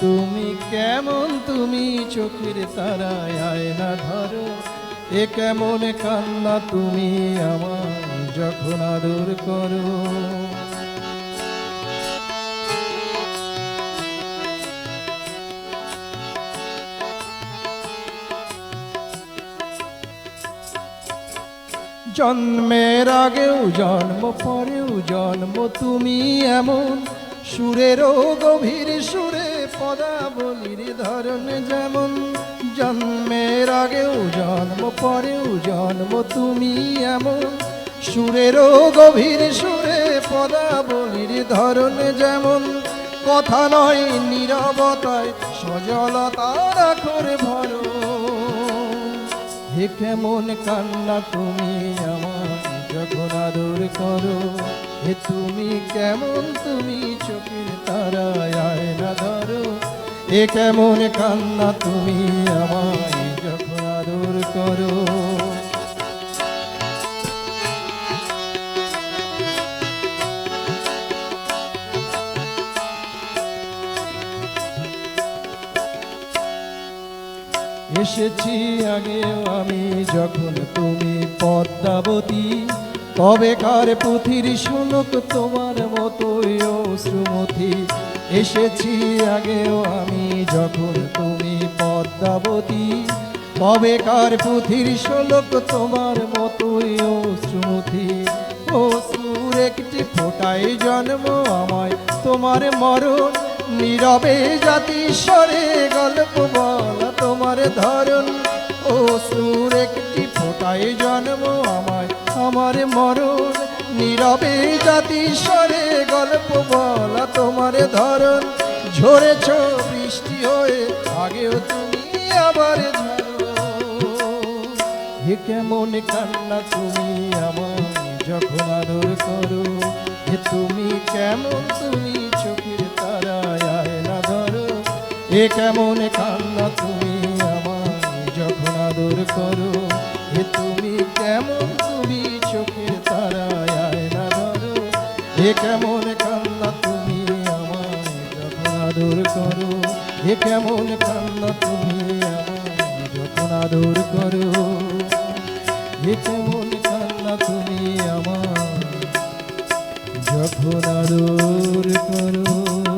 তুমি কেমন, তুমি চোখের তারায় না ধরো। এ কেমন কান্না তুমি আমার যখন আদর করো। জন্মের আগেও, জন্ম পরেও, জন্ম তুমি এমন। সুরেরও গভীর সুরে পদাবলীর ধরন যেমন, জন্মের আগেও জন্ম, পরেও জন্ম, তুমি এমন। সুরেরও গভীর সুরে পদাবলীর ধরন যেমন, কথা নয় নীরবতায়, সজলতার আখর ভরো হে কেমন কান্না, তুমি আমার যখন আদর করো হে তুমি কেমন? তুমি চোখের তারায় না ধরো। এ কেমন কান্না? তুমি আমায় যখন আদর করো। এসেছি আগেও আমি, যখন তুমি পদ্মাবতী কবে কার পুথির শুনুক তোমার মতোই শ্রুমতি এসেছি আগেও আমি যখন তুমি পদ্মাবতী। কবে কার পুথির শুনুক তোমার মতোই শ্রুমতি ও সুর একটি ফোটাই জন্ম আমায়, তোমার মরণ নীরবে জাতি সরে গল্প বলা তোমার ধরন ও সুর একটি ফোটাই জন্ম আমায় আমার মরণ, নীরবে জাতি স্বরে গল্প বলা তোমার ধরন ঝরেছ বৃষ্টি হয়ে, আগেও তুমি আবার হে কেমন কান্না তুমি আমায় যখন আদর করো, হে তুমি কেমন তুমি চোখের তারায় না ধরো। হে কেমন কান্না তুমি আমায় যখন আদর করো, হে তুমি কেমন তুমি চোখের তারায় না এ কেমন কান্না তুমি যখন আদর করো? এ কেমন কান্না তুমি আমায় যখন আদর করো? এ কেমন কান্না তুমি আমার যখন আদর করো?